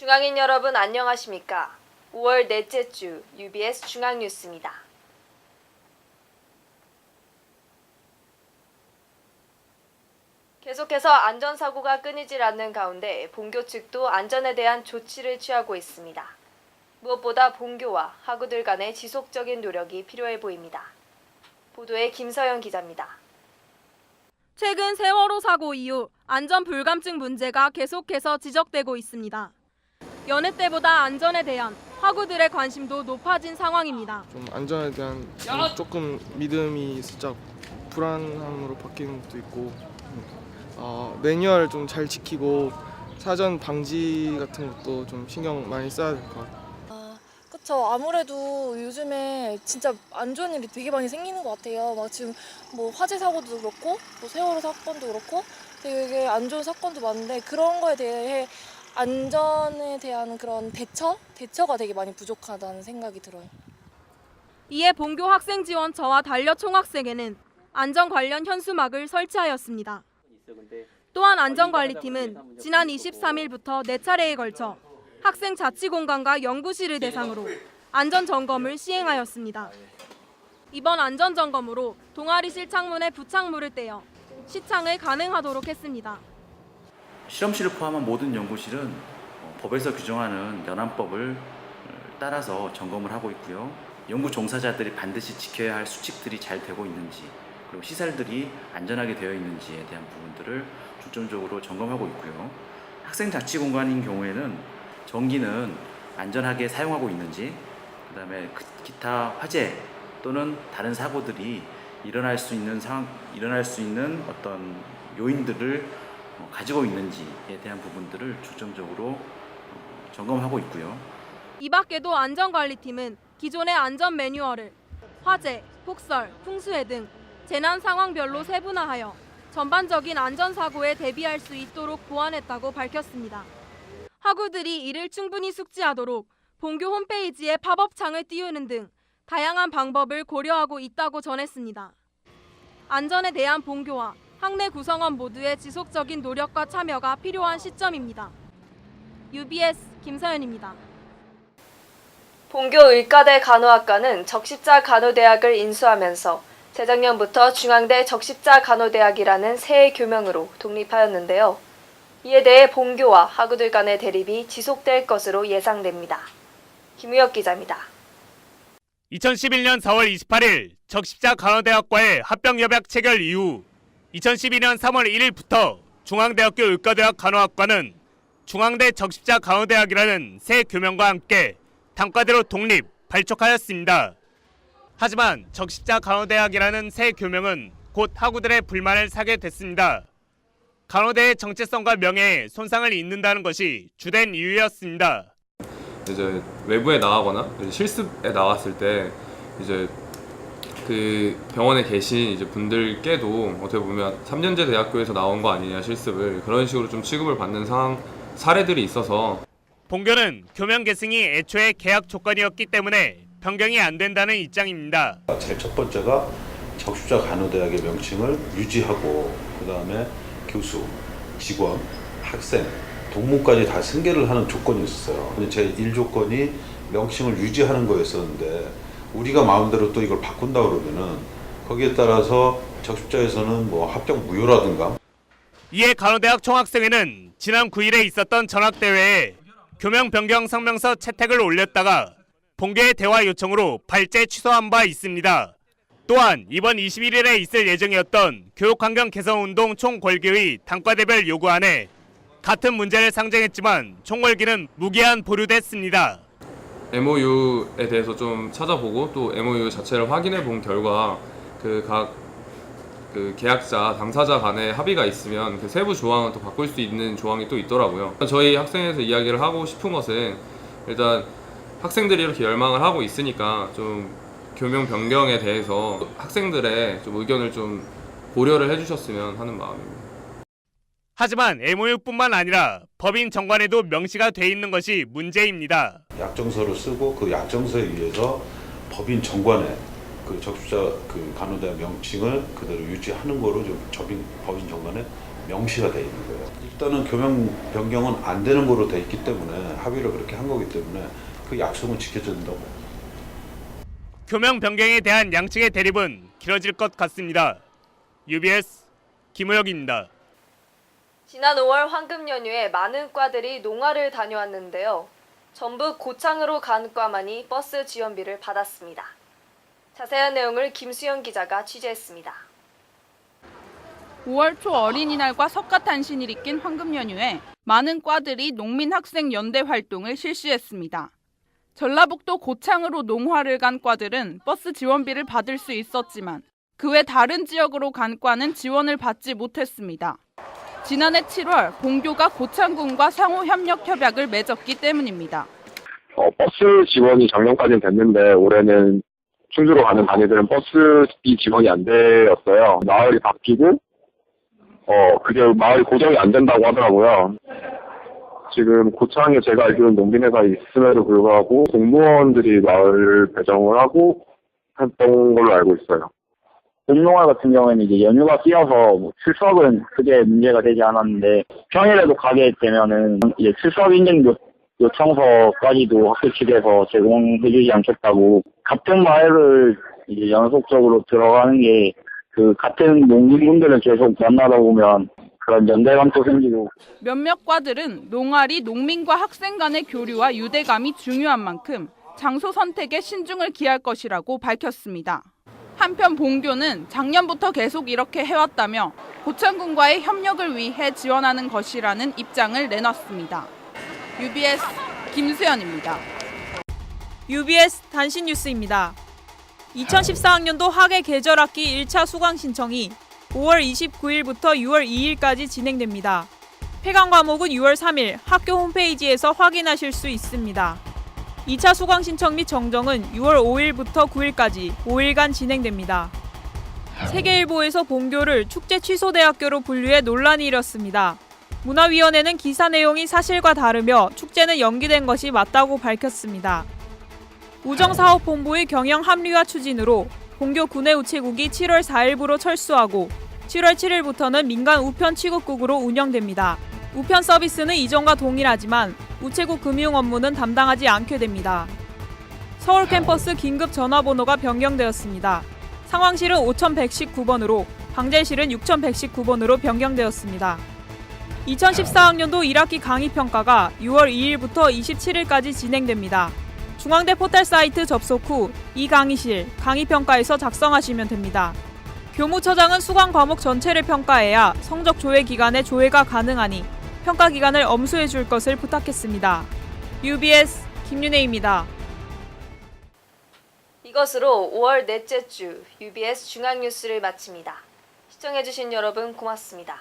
중앙인 여러분 안녕하십니까? 5월 넷째 주 UBS 중앙뉴스입니다. 계속해서 안전사고가 끊이질 않는 가운데 본교 측도 안전에 대한 조치를 취하고 있습니다. 무엇보다 본교와 학우들 간의 지속적인 노력이 필요해 보입니다. 보도에 김서영 기자입니다. 최근 세월호 사고 이후 안전 불감증 문제가 계속해서 지적되고 있습니다. 여느 때보다 안전에 대한 학우들의 관심도 높아진 상황입니다. 좀 안전에 대한 좀 조금 믿음이 살짝 불안함으로 바뀌는 것도 있고 어, 매뉴얼 좀 잘 지키고 사전 방지 같은 것도 좀 신경 많이 써야 될 것 같아요. 아, 그쵸. 아무래도 요즘에 진짜 안 좋은 일이 되게 많이 생기는 것 같아요. 막 지금 뭐 화재 사고도 그렇고, 뭐 세월호 사건도 그렇고, 되게 안 좋은 사건도 많은데 그런 거에 대해 안전에 대한 그런 대처? 대처가 되게 많이 부족하다는 생각이 들어요. 이에 본교 학생 지원처와 달려 총학생회는 안전 관련 현수막을 설치하였습니다. 또한 안전관리팀은 지난 23일부터 네 차례에 걸쳐 학생 자치공간과 연구실을 대상으로 안전 점검을 시행하였습니다. 이번 안전 점검으로 동아리실 창문에 부착물을 떼어 시창을 가능하도록 했습니다. 실험실을 포함한 모든 연구실은 어, 법에서 규정하는 연안법을 어, 따라서 점검을 하고 있고요. 연구 종사자들이 반드시 지켜야 할 수칙들이 잘 되고 있는지 그리고 시설들이 안전하게 되어 있는지에 대한 부분들을 중점적으로 점검하고 있고요. 학생 자치 공간인 경우에는 전기는 안전하게 사용하고 있는지 그 다음에 그- 기타 화재 또는 다른 사고들이 일어날 수 있는 상황 일어날 수 있는 어떤 요인들을 어, 가지고 있는지에 대한 부분들을 중점적으로 어, 점검하고 있고요. 이 밖에도 안전관리팀은 기존의 안전 매뉴얼을 화재, 폭설, 풍수해 등 재난 상황별로 세분화하여 전반적인 안전사고에 대비할 수 있도록 보완했다고 밝혔습니다. 학우들이 이를 충분히 숙지하도록 본교 홈페이지에 팝업창을 띄우는 등 다양한 방법을 고려하고 있다고 전했습니다. 안전에 대한 본교와 학내 구성원 모두의 지속적인 노력과 참여가 필요한 시점입니다. UBS 김서연입니다. 본교 의과대 간호학과는 적십자 간호대학을 인수하면서 재작년부터 중앙대 적십자 간호대학이라는 새 교명으로 독립하였는데요. 이에 대해 본교와 학우들 간의 대립이 지속될 것으로 예상됩니다. 김우혁 기자입니다. 2011년 4월 28일 적십자 간호대학과의 합병 협약 체결 이후 2012년 3월 1일부터 중앙대학교 의과대학 간호학과는 중앙대 적십자 간호대학이라는 새 교명과 함께 단과대로 독립, 발족하였습니다. 하지만 적십자 간호대학이라는 새 교명은 곧 학우들의 불만을 사게 됐습니다. 간호대의 정체성과 명예에 손상을 입는다는 것이 주된 이유였습니다. 이제 외부에 나가거나 실습에 나갔을 때 이제 그 병원에 계신 이제 분들께도 어떻게 보면 3년제 대학교에서 나온 거 아니냐 실습을 그런 식으로 좀 취급을 받는 상황 사례들이 있어서 본교는 교명 계승이 애초에 계약 조건이었기 때문에 변경이 안 된다는 입장입니다. 제일 첫 번째가 적십자 간호대학의 명칭을 유지하고 그 다음에 교수, 직원, 학생, 동문까지 다 승계를 하는 조건이 있었어요. 근데 제 1조건이 명칭을 유지하는 거였었는데 우리가 마음대로 또 이걸 바꾼다 그러면은 거기에 따라서 적십자에서는 뭐 합격 무효라든가 이에 간호대학 총학생회는 지난 9일에 있었던 전학대회에 교명 변경 성명서 채택을 올렸다가 본교의 대화 요청으로 발제 취소한 바 있습니다. 또한 이번 21일에 있을 예정이었던 교육환경 개선운동 총궐기의 단과대별 요구안에 같은 문제를 상정했지만 총궐기는 무기한 보류됐습니다. MOU에 대해서 좀 찾아보고 또 MOU 자체를 확인해 본 결과 그각 그 계약자 당사자 간에 합의가 있으면 그 세부 조항은 또 바꿀 수 있는 조항이 또 있더라고요. 저희 학생에서 이야기를 하고 싶은 것은 일단 학생들이 이렇게 열망을 하고 있으니까 좀 교명 변경에 대해서 학생들의 좀 의견을 좀 고려를 해주셨으면 하는 마음입니다. 하지만 MOU뿐만 아니라 법인 정관에도 명시가 돼 있는 것이 문제입니다. 약정서를 쓰고 그 약정서에 의해서 법인 정관에 그 적십자 그 간호대학 명칭을 그대로 유지하는 거로 좀 법인, 법인 정관에 명시가 돼 있는 거예요. 일단은 교명 변경은 안 되는 거로 돼 있기 때문에 합의를 그렇게 한 거기 때문에 그 약속은 지켜져야 된다고. 교명 변경에 대한 양측의 대립은 길어질 것 같습니다. UBS 김우혁입니다. 지난 5월 황금 연휴에 많은 과들이 농화를 다녀왔는데요. 전북 고창으로 간 과만이 버스 지원비를 받았습니다. 자세한 내용을 김수영 기자가 취재했습니다. 5월 초 어린이날과 석가탄신일이 낀 황금 연휴에 많은 과들이 농민학생 연대 활동을 실시했습니다. 전라북도 고창으로 농화를 간 과들은 버스 지원비를 받을 수 있었지만 그 외 다른 지역으로 간 과는 지원을 받지 못했습니다. 지난해 7월 본교가 고창군과 상호 협력 협약을 맺었기 때문입니다. 어, 버스 지원이 작년까지는 됐는데 올해는 충주로 가는 단위들은 버스 비 지원이 안 되었어요. 마을이 바뀌고 어 그게 마을이 고정이 안 된다고 하더라고요. 지금 고창에 제가 알기로는 농민회가 있음에도 불구하고 공무원들이 마을 배정을 하고 했던 걸로 알고 있어요. 공농활 같은 경우에는 이제 연휴가 끼어서 뭐 출석은 크게 문제가 되지 않았는데 평일에도 가게 되면은 이제 출석 인증 요, 요청서까지도 학교 측에서 제공해주지 않겠다고 같은 마을을 이제 연속적으로 들어가는 게 그 같은 농민분들을 계속 만나다 보면 그런 연대감도 생기고 몇몇 과들은 농활이 농민과 학생 간의 교류와 유대감이 중요한 만큼 장소 선택에 신중을 기할 것이라고 밝혔습니다. 한편 본교는 작년부터 계속 이렇게 해왔다며 고창군과의 협력을 위해 지원하는 것이라는 입장을 내놨습니다. UBS 김수현입니다. UBS 단신 뉴스입니다. 2014학년도 학예 계절 학기 1차 수강 신청이 5월 29일부터 6월 2일까지 진행됩니다. 폐강 과목은 6월 3일 학교 홈페이지에서 확인하실 수 있습니다. 2차 수강 신청 및 정정은 6월 5일부터 9일까지 5일간 진행됩니다. 세계일보에서 본교를 축제 취소 대학교로 분류해 논란이 일었습니다. 문화위원회는 기사 내용이 사실과 다르며 축제는 연기된 것이 맞다고 밝혔습니다. 우정사업본부의 경영 합리화 추진으로 본교 군내 우체국이 7월 4일부로 철수하고 7월 7일부터는 민간 우편 취급국으로 운영됩니다. 우편 서비스는 이전과 동일하지만 우체국 금융 업무는 담당하지 않게 됩니다. 서울 캠퍼스 긴급 전화번호가 변경되었습니다. 상황실은 5119번으로 방제실은 6119번으로 변경되었습니다. 2014학년도 1학기 강의 평가가 6월 2일부터 27일까지 진행됩니다. 중앙대 포털 사이트 접속 후 이 강의실 강의 평가에서 작성하시면 됩니다. 교무처장은 수강 과목 전체를 평가해야 성적 조회 기간에 조회가 가능하니 평가 기간을 엄수해 줄 것을 부탁했습니다. UBS 김윤혜입니다. 이것으로 5월 넷째 주 UBS 중앙 뉴스를 마칩니다. 시청해주신 여러분 고맙습니다.